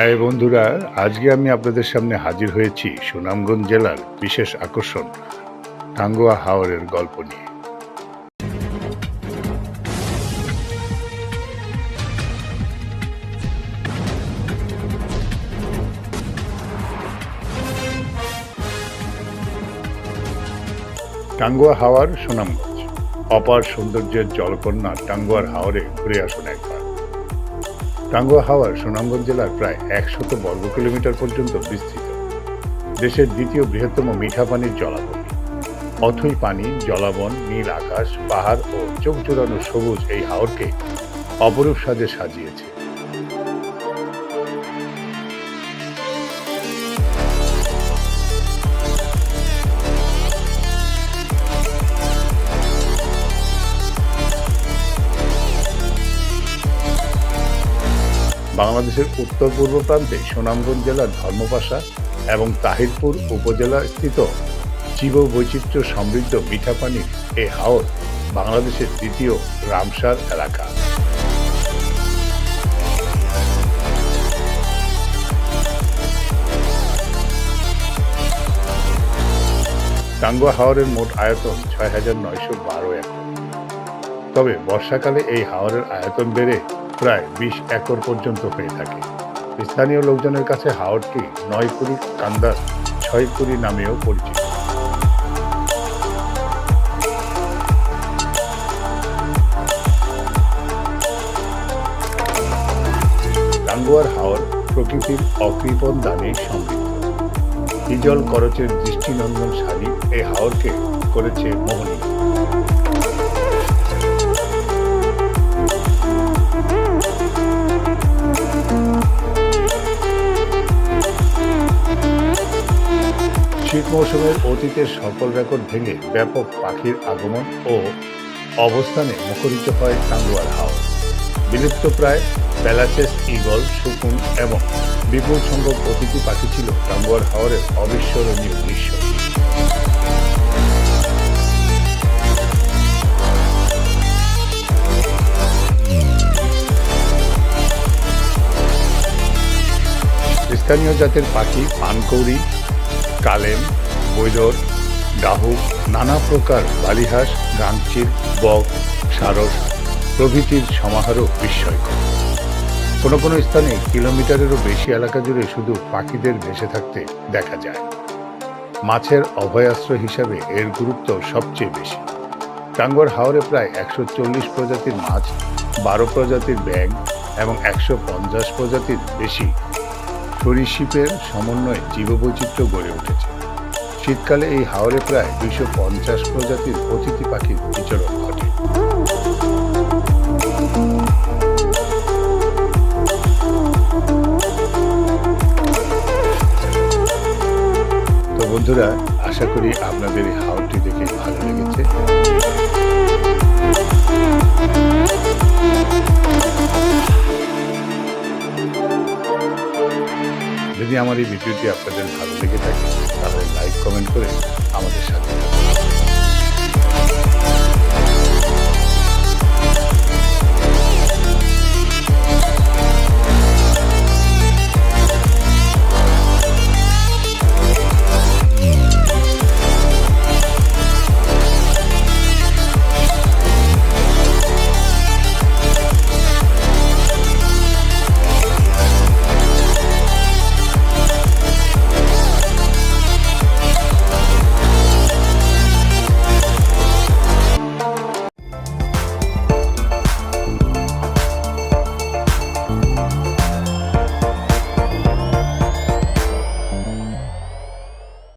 হ্যাঁ বন্ধুরা, আজকে আমি আপনাদের সামনে হাজির হয়েছি সুনামগঞ্জ জেলার বিশেষ আকর্ষণ, টাঙ্গুয়া হাওরের গল্প নিয়ে। টাঙ্গুয়া হাওয়ার সুনামগঞ্জ, অপার সৌন্দর্যের জলকন্যা টাঙ্গুয়ার হাওরে ঘুরে আসুন একবার। টাঙ্গুয়া হাওয়ার সুনামগঞ্জ জেলার প্রায় একশত বর্গ কিলোমিটার পর্যন্ত বিস্তৃত। দেশের দ্বিতীয় বৃহত্তম মিঠা পানির জলাবন অথই পানি, জলাবন, নীল আকাশ, পাহাড় ও চোখ জোড়ানো সবুজ এই হাওরকে অপরূপ সাজে সাজিয়েছে। বাংলাদেশের উত্তর পূর্ব প্রান্তে সুনামগঞ্জ জেলার ধর্মপাশা এবং তাহিরপুর উপজেলা স্থিত জীব বৈচিত্র্য সমৃদ্ধ মিঠাপানির এ হাওর বাংলাদেশের দ্বিতীয় রামসার এলাকা। টাঙ্গুয়া হাওরের মোট আয়তন ছয় হাজার নয়শো বারো একর। তবে বর্ষাকালে এই হাওরের আয়তন বেড়ে প্রায় বিশ একর পর্যন্ত হয়ে থাকে। স্থানীয় লোকজনের কাছে হাওরটি নয় কুড়ি কান্দার ছয় কুড়ি নামেও পরিচিত। টাঙ্গুয়ার হাওর প্রকৃতির অকৃপণ দানে সমৃদ্ধ। হিজল করচের দৃষ্টিনন্দন শাড়ি এই হাওরকে করেছে মোহনীয়। শীত মৌসুমের অতীতের সকল রেকর্ড ভেঙে ব্যাপক পাখির আগমন ও অবস্থানে মুখরিত হয় টাঙ্গুয়ার হাওর বিলুপ্ত প্রায় প্যালাসেস ইগল শকুন এবং বিপুল সংখ্যক অতিথি পাখি ছিল টাঙ্গুয়ার হাওরের অবিস্মরণীয় দৃশ্য। স্থানীয় জাতের পাখি পানকৌড়ি কালেম বৈদর ডাহুক নানা প্রকার বালিহাঁস গাংচির বক, সারস প্রভৃতির সমাহারও বিস্ময়কর। কোনো কোনো স্থানে কিলোমিটারেরও বেশি এলাকা জুড়ে শুধু পাখিদের ভেসে থাকতে দেখা যায়। মাছের অভয়াশ্রয় হিসাবে এর গুরুত্ব সবচেয়ে বেশি। টাঙ্গর হাওরে প্রায় একশো চল্লিশ প্রজাতির মাছ, বারো প্রজাতির ব্যাঙ এবং একশো পঞ্চাশ প্রজাতির বেশি সরীসৃপের সমন্বয়ে জীববৈচিত্র্য গড়ে উঠেছে। শীতকালে এই হাওরে প্রায় দুইশো পঞ্চাশ প্রজাতির অতিথি পাখির বিচরণ ঘটে। তো বন্ধুরা, আশা করি আপনাদের এই হাওরটি দেখে ভালো লেগেছে। যদি আমার এই ভিডিওটি আপনাদের ভালো লেগে থাকে তাহলে লাইক কমেন্ট করে আমাদের সাথে।